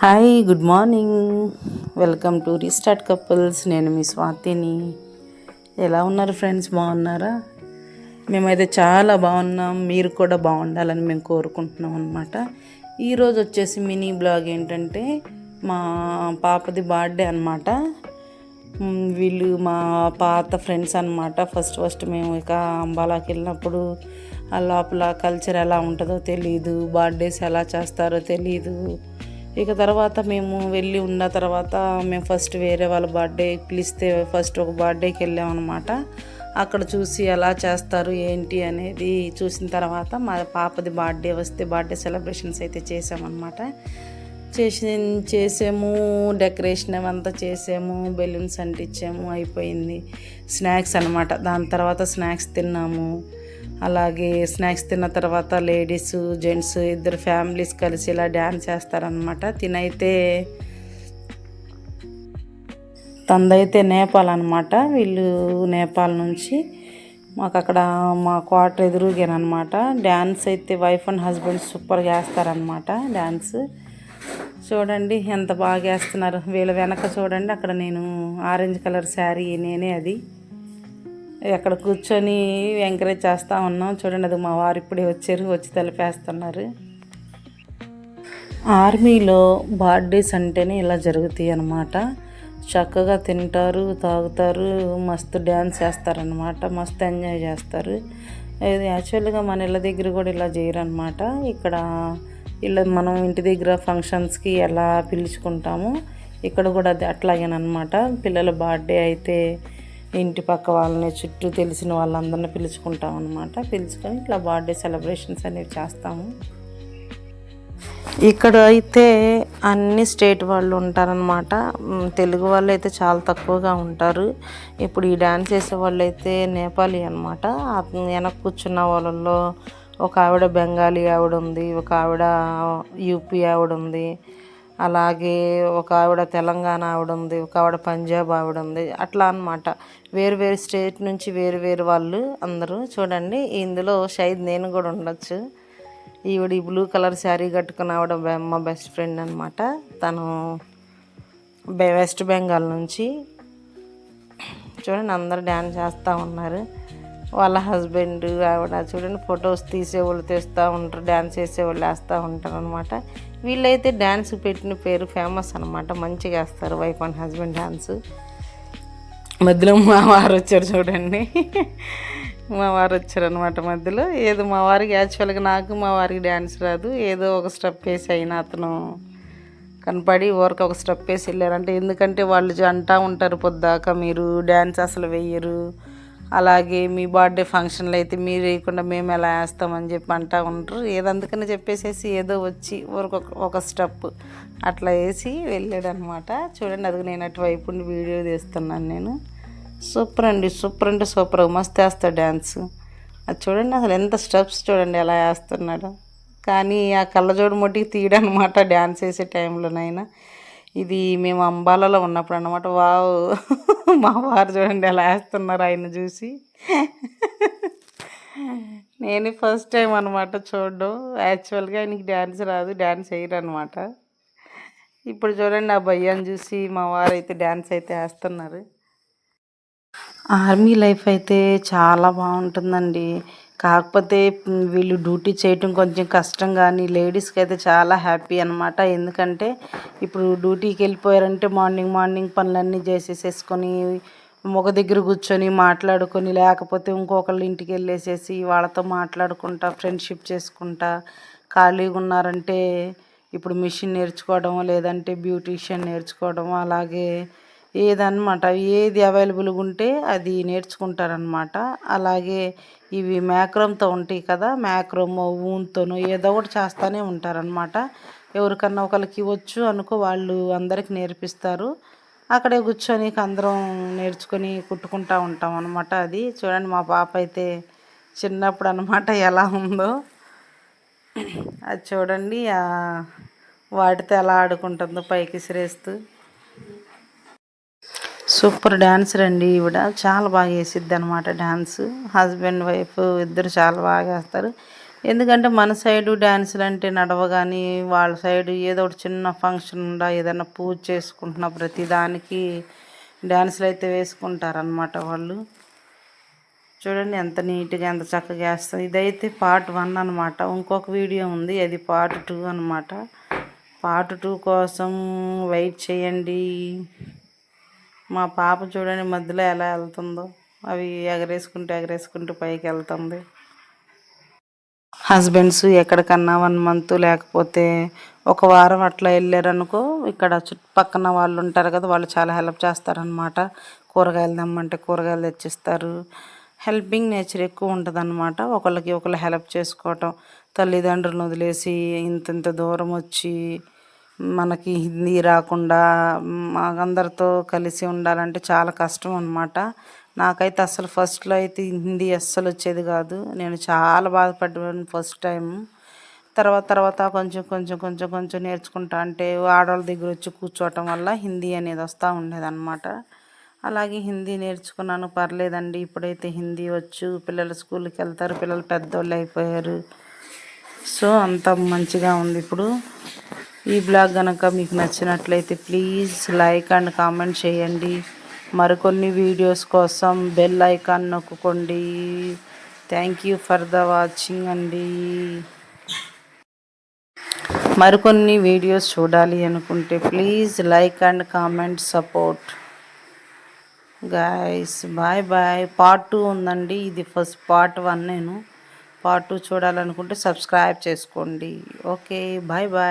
Hi good morning welcome to restart couples నేను మీ స్వాతిని. ఎలా ఉన్నారు ఫ్రెండ్స్ బాగున్నారా? మేమైతే చాలా బాగున్నాం. మీరు కూడా బాగుండాలని మేము కోరుకుంటున్నాం అనమాట ఈరోజు వచ్చేసి మినీ బ్లాగ్ ఏంటంటే మా పాపది బర్త్డే అనమాట వీళ్ళు మా పాత ఫ్రెండ్స్ అనమాట ఫస్ట్ ఫస్ట్ మేము ఇక అంబాలాకి వెళ్ళినప్పుడు ఆ లోపల కల్చర్ ఎలా ఉంటుందో తెలియదు బర్త్డేస్ ఎలా చేస్తారో తెలియదు ఇక తర్వాత మేము వెళ్ళి ఉన్న తర్వాత మేము ఫస్ట్ వేరే వాళ్ళ బర్త్డే పిలిస్తే ఫస్ట్ ఒక బర్త్డేకి వెళ్ళామన్నమాట అక్కడ చూసి ఎలా చేస్తారు ఏంటి అనేది చూసిన తర్వాత మా పాపది బర్త్డే వస్తే బర్త్డే సెలబ్రేషన్స్ అయితే చేసామన్నమాట చేసి చేసాము డెకరేషన్ అంతా చేసాము బెలూన్స్ అంటించాము అయిపోయింది. స్నాక్స్ అనమాట దాని తర్వాత స్నాక్స్ తిన్నాము. అలాగే స్నాక్స్ తిన్న తర్వాత లేడీస్ జెంట్స్ ఇద్దరు ఫ్యామిలీస్ కలిసి ఇలా డ్యాన్స్ చేస్తారనమాట తినైతే తందైతే నేపాల్ అనమాట వీళ్ళు నేపాల్ నుంచి. మాకు అక్కడ మా క్వార్టర్ ఎదురుగానమాట డ్యాన్స్ అయితే వైఫ్ అండ్ హస్బెండ్ సూపర్గా వేస్తారనమాట డ్యాన్స్. చూడండి ఎంత బాగా వేస్తున్నారు. వీళ్ళ వెనక చూడండి అక్కడ నేను ఆరెంజ్ కలర్ శారీ నేనే అది. అక్కడ కూర్చొని ఎంకరేజ్ చేస్తూ ఉన్నాం. చూడండి అది మా వారు ఇప్పుడే వచ్చారు వచ్చి తెలిపేస్తున్నారు. ఆర్మీలో బర్త్డేస్ అంటేనే ఇలా జరుగుతాయి అన్నమాట. చక్కగా తింటారు తాగుతారు మస్తు డ్యాన్స్ చేస్తారనమాట మస్తు ఎంజాయ్ చేస్తారు. ఇది యాక్చువల్గా మన ఇళ్ళ దగ్గర కూడా ఇలా చేయరనమాట ఇక్కడ ఇలా మనం ఇంటి దగ్గర ఫంక్షన్స్కి ఎలా పిలుచుకుంటామో ఇక్కడ కూడా అది అట్లాగేనమాట పిల్లల బర్త్డే అయితే ఇంటి పక్క వాళ్ళని చుట్టూ తెలిసిన వాళ్ళందరినీ పిలుచుకుంటాం అనమాట పిలుచుకొని ఇట్లా బర్త్డే సెలబ్రేషన్స్ అనేవి చేస్తాము. ఇక్కడ అయితే అన్ని స్టేట్ వాళ్ళు ఉంటారనమాట తెలుగు వాళ్ళు అయితే చాలా తక్కువగా ఉంటారు. ఇప్పుడు ఈ డ్యాన్స్ చేసే వాళ్ళు అయితే నేపాలీ అనమాట వెనక్కి కూర్చున్న వాళ్ళల్లో ఒక ఆవిడ బెంగాలీ ఆవిడ ఉంది ఒక ఆవిడ యూపీ ఆవిడ ఉంది అలాగే ఒక ఆవిడ తెలంగాణ ఆవిడ ఉంది ఒక ఆవిడ పంజాబ్ ఆవిడ ఉంది అట్లా అనమాట వేరు వేరు స్టేట్ నుంచి వేరు వేరు వాళ్ళు అందరూ చూడండి. ఇందులో షైద్ నేను కూడా ఉండొచ్చు. ఈవిడ ఈ బ్లూ కలర్ శారీ కట్టుకున్న ఆవిడ మా బెస్ట్ ఫ్రెండ్ అనమాట తను వెస్ట్ బెంగాల్ నుంచి. చూడండి అందరు డ్యాన్స్ చేస్తూ ఉన్నారు. వాళ్ళ హస్బెండ్ ఆవిడ చూడండి ఫొటోస్ తీసేవాళ్ళు తీస్తూ ఉంటారు డ్యాన్స్ చేసేవాళ్ళు వేస్తూ ఉంటారు అనమాట వీళ్ళైతే డ్యాన్స్ పెట్టిన పేరు ఫేమస్ అనమాట మంచిగా వేస్తారు వైఫ్ అండ్ హస్బెండ్ డ్యాన్స్ మధ్యలో మా వారు వచ్చారు చూడండి. మా వారు వచ్చారు అనమాట మధ్యలో. ఏదో మా వారికి యాక్చువల్గా నాకు మా వారికి డ్యాన్స్ రాదు ఏదో ఒక స్టెప్ వేసి అయినా అతను కనపడి ఊరికి ఒక స్టెప్ వేసి వెళ్ళారంటే ఎందుకంటే వాళ్ళు అంటూ ఉంటారు పొద్దాక మీరు డ్యాన్స్ అసలు వెయ్యరు అలాగే మీ బర్త్డే ఫంక్షన్లు అయితే మీరు వేయకుండా మేము ఎలా వేస్తామని చెప్పి అంటూ ఉంటారు. ఏదందుకని చెప్పేసేసి ఏదో వచ్చి ఊరికి ఒక స్టెప్ అట్లా వేసి వెళ్ళాడు అనమాట చూడండి అది నేను అటువైపు వీడియో తీస్తున్నాను నేను. సూపర్ అండి సూపర్ అంటే సూపర్. మస్తు వేస్తాడు డ్యాన్స్ అది చూడండి అసలు ఎంత స్టెప్స్ చూడండి ఎలా వేస్తున్నాడు. కానీ ఆ కళ్ళజోడు మొట్టికి తీయడనమాట డ్యాన్స్ వేసే టైంలోనైనా. ఇది మేము అంబాలలో ఉన్నప్పుడు అనమాట వావ్. మా వారు చూడండి అలా వేస్తున్నారు ఆయన చూసి. నేను ఫస్ట్ టైం అనమాట చూడడం. యాక్చువల్గా ఆయనకి డ్యాన్స్ రాదు డ్యాన్స్ వేయరు అనమాట ఇప్పుడు చూడండి ఆ భయ్యాన్ని చూసి మా వారు అయితే డ్యాన్స్ అయితే వేస్తున్నారు. ఆర్మీ లైఫ్ అయితే చాలా బాగుంటుందండి. కాకపోతే వీళ్ళు డ్యూటీ చేయటం కొంచెం కష్టం కానీ లేడీస్కి అయితే చాలా హ్యాపీ అనమాట ఎందుకంటే ఇప్పుడు డ్యూటీకి వెళ్ళిపోయారంటే మార్నింగ్ మార్నింగ్ పనులన్నీ చేసేసేసుకొని ఒక దగ్గర కూర్చొని మాట్లాడుకొని లేకపోతే ఇంకొకళ్ళ ఇంటికి వెళ్ళేసేసి వాళ్ళతో మాట్లాడుకుంటా ఫ్రెండ్షిప్ చేసుకుంటా ఖాళీగా ఉన్నారంటే ఇప్పుడు మిషన్ నేర్చుకోవడం లేదంటే బ్యూటీషియన్ నేర్చుకోవడం అలాగే ఏదన్నమాట ఏది అవైలబుల్గా ఉంటే అది నేర్చుకుంటారనమాట అలాగే ఇవి మ్యాక్రోమ్తో ఉంటాయి కదా మ్యాక్రోమ్ ఊన్తోనో ఏదో ఒకటి చేస్తూనే ఉంటారనమాట ఎవరికన్నా ఒకరికి వచ్చు అనుకో వాళ్ళు అందరికి నేర్పిస్తారు. అక్కడే కూర్చొని అందరం నేర్చుకొని కుట్టుకుంటూ ఉంటాం అనమాట అది. చూడండి మా పాప అయితే చిన్నప్పుడు అనమాట ఎలా ఉందో. అది చూడండి వాటితో ఎలా ఆడుకుంటుందో పైకి సిరేస్తూ సూపర్ డాన్సర్ అండి ఈవిడ. చాలా బాగా వేసిద్ది అనమాట డ్యాన్సు హస్బెండ్ వైఫ్ ఇద్దరు చాలా బాగా వేస్తారు ఎందుకంటే మన సైడు డ్యాన్సులు అంటే నడవ కానీ వాళ్ళ సైడు ఏదో ఒకటి చిన్న ఫంక్షన్ ఉండా ఏదైనా పూజ చేసుకుంటున్న ప్రతి దానికి డ్యాన్సులు అయితే వేసుకుంటారనమాట వాళ్ళు. చూడండి ఎంత నీట్గా ఎంత చక్కగా వేస్తాం ఇదైతే పార్ట్ వన్ అనమాట ఇంకొక వీడియో ఉంది అది పార్ట్ టూ అనమాట పార్ట్ టూ కోసం వెయిట్ చేయండి. మా పాప చూడండి మధ్యలో ఎలా వెళ్తుందో. అవి ఎగరేసుకుంటూ ఎగరేసుకుంటూ పైకి వెళ్తుంది. హస్బెండ్స్ ఎక్కడికన్నా వన్ మంత్ లేకపోతే ఒక వారం అట్లా వెళ్ళారనుకో ఇక్కడ చుట్టుపక్కన వాళ్ళు ఉంటారు కదా వాళ్ళు చాలా హెల్ప్ చేస్తారనమాట కూరగాయలు తెమ్మంటే కూరగాయలు తెచ్చిస్తారు. హెల్పింగ్ నేచర్ ఎక్కువ ఉంటుంది అనమాట ఒకళ్ళకి ఒకళ్ళు హెల్ప్ చేసుకోవటం. తల్లిదండ్రులను వదిలేసి ఇంత ఇంత దూరం వచ్చి మనకి హిందీ రాకుండా అందరితో కలిసి ఉండాలంటే చాలా కష్టం అనమాట నాకైతే అసలు ఫస్ట్లో అయితే హిందీ అస్సలు వచ్చేది కాదు. నేను చాలా బాధపడ్డాను ఫస్ట్ టైం తర్వాత తర్వాత కొంచెం కొంచెం కొంచెం కొంచెం నేర్చుకుంటా అంటే ఆడవాళ్ళ దగ్గర వచ్చి కూర్చోవటం వల్ల హిందీ అనేది వస్తూ ఉండేదన్నమాట. అలాగే హిందీ నేర్చుకున్నాను. పర్లేదండి ఇప్పుడైతే హిందీ వచ్చు. పిల్లలు స్కూల్కి వెళ్తారు. పిల్లలు పెద్దోళ్ళు అయిపోయారు. సో అంత మంచిగా ఉంది ఇప్పుడు. ఈ బ్లాగ్ కనుక మీకు నచ్చినట్లయితే ప్లీజ్ లైక్ అండ్ కామెంట్ చేయండి. మరికొన్ని వీడియోస్ కోసం bell icon నొక్కుకోండి. Thank you for the watching అండి. మరికొన్ని వీడియోస్ చూడాలి అనుకుంటే please like and comment support. Guys bye bye part two ఉందండి. ఇది ఫస్ట్ పార్ట్ వన్ నేను. పార్ట్ టూ చూడాలనుకుంటే సబ్స్క్రైబ్ చేసుకోండి. Okay bye bye